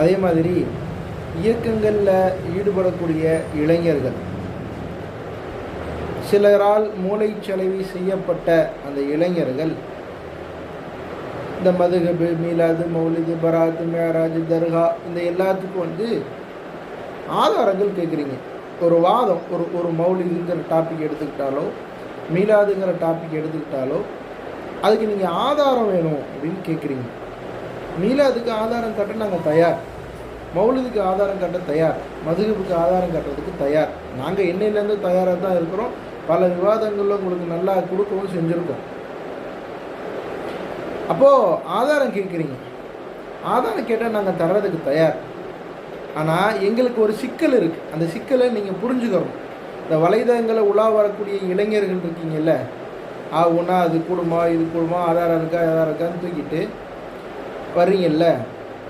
அதே மாதிரி இயக்கங்களில் ஈடுபடக்கூடிய இளைஞர்கள். சிலரால் மூளைச்சலவை செய்யப்பட்ட அந்த இளைஞர்கள் இந்த மதுகபு மீலாது மௌலிது பராத்து மேராஜ் தர்கா இந்த எல்லாத்துக்கும் வந்து ஆதாரங்கள் கேட்குறீங்க. ஒரு வாதம் ஒரு ஒரு மௌலிதுங்கிற டாபிக் எடுத்துக்கிட்டாலோ மீலாதுங்கிற டாபிக் எடுத்துக்கிட்டாலோ அதுக்கு நீங்கள் ஆதாரம் வேணும் அப்படின்னு கேட்குறீங்க. மீலாதுக்கு ஆதாரம் கட்ட நாங்கள் தயார். மௌலிதுக்கு ஆதாரம் கட்ட தயார். மதுகபுக்கு ஆதாரம் கட்டுறதுக்கு தயார். நாங்கள் என்னையிலேருந்து தயாராக தான் இருக்கிறோம். பல விவாதங்களில் உங்களுக்கு நல்லா கொடுக்கவும் செஞ்சுருக்கோம். அப்போது ஆதாரம் கேட்குறீங்க. ஆதாரம் கேட்டால் நாங்கள் தர்றதுக்கு தயார். ஆனால் எங்களுக்கு ஒரு சிக்கல் இருக்குது அந்த சிக்கலை நீங்கள் புரிஞ்சுக்கணும். இந்த வலைதளங்களை உலா வரக்கூடிய இளைஞர்கள் இருக்கீங்கல்ல ஆ ஒன்றா அது கூடுமா இது கூடுமா ஆதாரம் இருக்கா ஆதாரம் இருக்கான்னு தூக்கிட்டு வர்றீங்கல்ல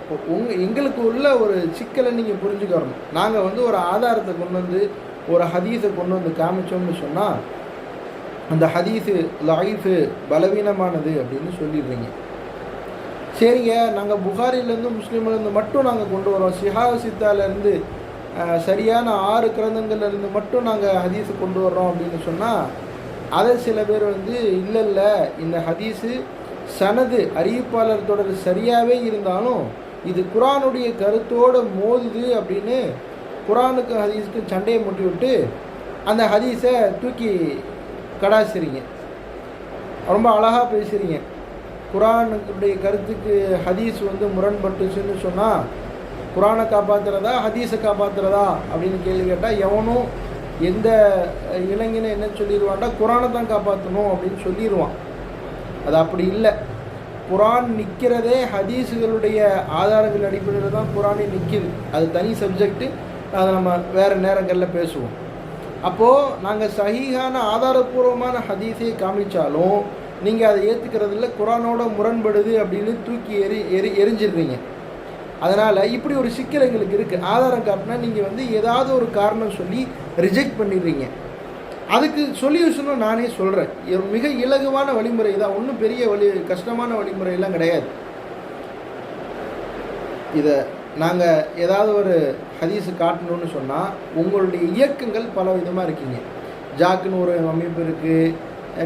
இப்போ உங்க எங்களுக்கு உள்ள ஒரு சிக்கலை நீங்கள் புரிஞ்சுக்கணும். நாங்கள் வந்து ஒரு ஆதாரத்தை கொண்டு வந்து ஒரு ஹதீஸை கொண்டு வந்து காமிச்சோம்னு சொன்னால் அந்த ஹதீஸு லைஃபு பலவீனமானது அப்படின்னு சொல்லிடுறீங்க. சரிங்க நாங்கள் புகாரிலேருந்து முஸ்லீம்லேருந்து மட்டும் நாங்கள் கொண்டு வரோம். சிஹா சித்தாலேருந்து சரியான ஆறு கிரந்தங்கள்லேருந்து மட்டும் நாங்கள் ஹதீஸு கொண்டு வர்றோம் அப்படின்னு சொன்னால் அதை சில பேர் வந்து இல்லை இல்லை இந்த ஹதீஸு சனது அறிவிப்பாளர் தொடர் சரியாகவே இருந்தாலும் இது குரானுடைய கருத்தோடு மோதுது அப்படின்னு குரானுக்கு ஹதீஸுக்கு சண்டையை முட்டி விட்டு அந்த ஹதீஸை தூக்கி கடாசிறீங்க. ரொம்ப அழகாக பேசுகிறீங்க குரானுடைய கருத்துக்கு ஹதீஸ் வந்து முரண்பட்டுச்சுன்னு சொன்னால் குரானை காப்பாற்றுறதா ஹதீஸை காப்பாற்றுறதா அப்படின்னு கேள்வி கேட்டால் எவனும் எந்த இளைஞனை என்ன சொல்லிடுவான்டா குரானை தான் காப்பாற்றணும் அப்படின்னு சொல்லிடுவான். அது அப்படி இல்லை. குரான் நிற்கிறதே ஹதீஸுகளுடைய ஆதாரங்கள் அடிப்படையில் தான் குரானே நிற்கிது அது தனி சப்ஜெக்ட்டு அதை நம்ம வேறு நேரங்களில் பேசுவோம். அப்போது நாங்கள் சகிகான ஆதாரபூர்வமான ஹதீஸை காமிச்சாலும் நீங்கள் அதை ஏற்றுக்கிறதில்ல குரானோட முரண்படுது அப்படின்னு தூக்கி எரி எரி எரிஞ்சிடுறீங்க. அதனால் இப்படி ஒரு சிக்கல் எங்களுக்கு இருக்குது ஆதாரம் காட்டினா நீங்கள் வந்து ஏதாவது ஒரு காரணம் சொல்லி ரிஜெக்ட் பண்ணிடுறீங்க. அதுக்கு சொல்யூஷனும் நானே சொல்கிறேன் மிக இலகுவான வழிமுறை. தான் ஒன்றும் பெரிய வழி கஷ்டமான வழிமுறையெல்லாம் கிடையாது. இதை நாங்கள் ஏதாவது ஒரு ஹதீஸு காட்டணும்னு சொன்னால் உங்களுடைய இயக்கங்கள் பல விதமாக இருக்கீங்க. ஜாக்குன்னு ஒரு அமைப்பு இருக்குது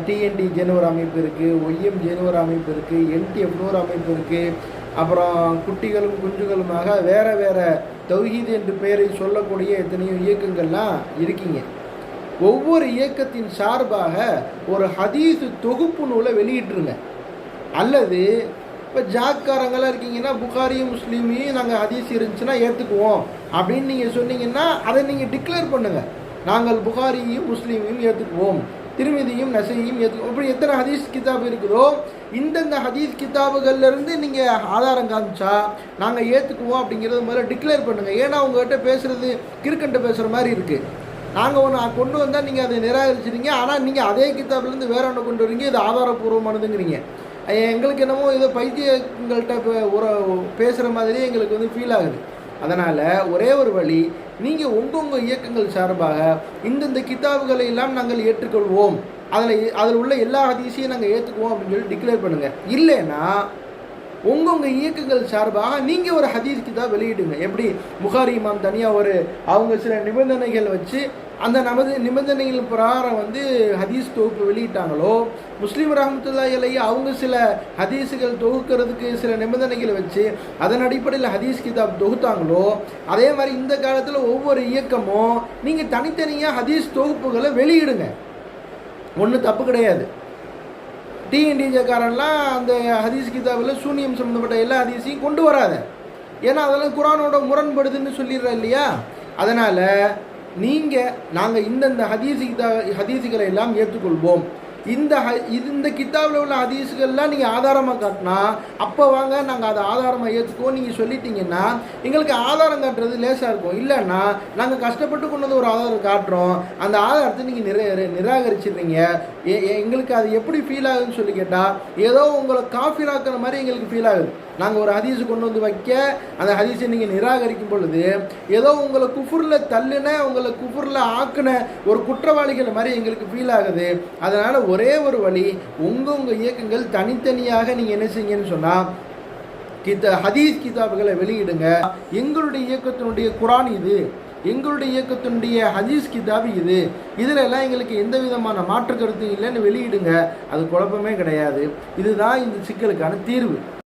டிஎன்டி ஜெனுவர் அமைப்பு இருக்குது ஒய்எம் ஜெனுவர் அமைப்பு இருக்குது என்டிஎஃப்னு ஒரு அமைப்பு இருக்குது அப்புறம் குட்டிகளும் குஞ்சுகளுமாக வேறு வேறு தௌஹீது என்று பெயரை சொல்லக்கூடிய எத்தனையோ இயக்கங்கள்லாம் இருக்கீங்க. ஒவ்வொரு இயக்கத்தின் சார்பாக ஒரு ஹதீஸு தொகுப்பு நூலை வெளியிட்டுருங்க. அல்லது இப்போ ஜாக்காரங்களாக இருக்கீங்கன்னா புகாரியும் முஸ்லீமையும் நாங்கள் ஹதீஸ் இருந்துச்சுன்னா ஏற்றுக்குவோம் அப்படின்னு நீங்கள் சொன்னீங்கன்னா அதை நீங்கள் டிக்ளேர் பண்ணுங்கள் நாங்கள் புகாரியும் முஸ்லீமையும் ஏற்றுக்குவோம் திருமதியும் நசையும் ஏற்று இப்படி எத்தனை ஹதீஸ் கிதாப் இருக்குதோ இந்தந்த ஹதீஸ் கிதாபுகள்லேருந்து நீங்கள் ஆதாரம் காமிச்சா நாங்கள் ஏற்றுக்குவோம் அப்படிங்கிறது முதல்ல டிக்ளேர் பண்ணுங்கள் ஏன்னா உங்கள்கிட்ட பேசுகிறது கிறுக்கண்ட பேசுகிற மாதிரி இருக்குது நாங்கள் ஒன்று கொண்டு வந்தால் நீங்கள் அதை நிராகரிச்சிருங்க ஆனால் நீங்கள் அதே கித்தாப்லேருந்து வேற ஒன்று கொண்டு வரீங்க இது ஆதாரப்பூர்வமானதுங்கிறீங்க. எங்களுக்கு என்னமோ ஏதோ பைத்தியங்கள்கிட்ட ஒரு பேசுகிற மாதிரியே எங்களுக்கு வந்து ஃபீல் ஆகுது. அதனால் ஒரே ஒரு வழி நீங்கள் உங்கள் உங்கள் இயக்கங்கள் சார்பாக இந்தந்த கித்தாபுகளை எல்லாம் நாங்கள் ஏற்றுக்கொள்வோம். அதில் அதில் உள்ள எல்லா அதிசையும் நாங்கள் ஏற்றுக்குவோம் அப்படின்னு சொல்லி டிக்ளேர் பண்ணுங்கள் இல்லைன்னா உங்கள் உங்கள் இயக்கங்கள் சார்பாக நீங்கள் ஒரு ஹதீஸ் கிதாப் வெளியிடுங்க. எப்படி? புகாரி இமாம் தனியாக ஒரு அவங்க சில நிபந்தனைகள் வச்சு அந்த நமது நிபந்தனைகள் பிரகாரம் வந்து ஹதீஸ் தொகுப்பு வெளியிட்டாங்களோ முஸ்லீம் ரஹமத்துல்லா இலையை அவங்க சில ஹதீஸுகள் தொகுக்கிறதுக்கு சில நிபந்தனைகளை வச்சு அதன் அடிப்படையில் ஹதீஸ் கிதாப் தொகுத்தாங்களோ அதே மாதிரி இந்த காலத்தில் ஒவ்வொரு இயக்கமும் நீங்கள் தனித்தனியாக ஹதீஸ் தொகுப்புகளை வெளியிடுங்க. ஒன்றும் தப்பு கிடையாது. டிஎன்டிஜேக்காரன்லாம் அந்த ஹதீஸ் கிதாபில் சூனியம் சம்மந்தப்பட்ட எல்லா ஹதீஸையும் கொண்டு வராத. ஏன்னா அதெல்லாம் குரானோட முரண்படுதுன்னு சொல்லிடுற இல்லையா? அதனால் நீங்கள் நாங்கள் இந்தந்த ஹதீஸ் கிதா ஹதீஸுகளை எல்லாம் ஏற்றுக்கொள்வோம். இந்த ஹ இது இந்த கித்தாவில் உள்ள ஹதீஸுகள்லாம் நீங்கள் ஆதாரமாக காட்டினா அப்போ வாங்க நாங்கள் அதை ஆதாரமாக ஏற்றுக்குவோம் நீங்கள் சொல்லிட்டீங்கன்னா எங்களுக்கு ஆதாரம் காட்டுறது லேசாக இருக்கும். இல்லைன்னா நாங்கள் கஷ்டப்பட்டு கொண்டு வந்து ஒரு ஆதாரம் காட்டுறோம். அந்த ஆதாரத்தை நீங்கள் நிர நிராகரிச்சிடுறீங்க. எங்களுக்கு அது எப்படி ஃபீல் ஆகுதுன்னு சொல்லி கேட்டால் ஏதோ உங்களை காஃபிராக்கிற மாதிரி எங்களுக்கு ஃபீல் ஆகுது. நாங்கள் ஒரு ஹதீஸ் கொண்டு வந்து வைக்க அந்த ஹதீஸை நீங்கள் நிராகரிக்கும் பொழுது ஏதோ உங்களை குஃபுரில் தள்ளுன உங்களை குஃபுரில் ஆக்குன ஒரு குற்றவாளிகள் மாதிரி எங்களுக்கு ஃபீல் ஆகுது. அதனால் ஒரே ஒரு வழி உங்கள் உங்கள் இயக்கங்கள் தனித்தனியாக நீங்கள் என்ன செய்யுங்கன்னு சொன்னால் கித ஹதீஸ் கிதாபுகளை வெளியிடுங்க. எங்களுடைய இயக்கத்தினுடைய குரான் இது. எங்களுடைய இயக்கத்தினுடைய ஹதீஸ் கிதாப் இது. இதில் எல்லாம் எங்களுக்கு எந்த விதமான மாற்று கருத்தும் இல்லைன்னு வெளியிடுங்க. அது குழப்பமே கிடையாது. இதுதான் இந்த சிக்கலுக்கான தீர்வு.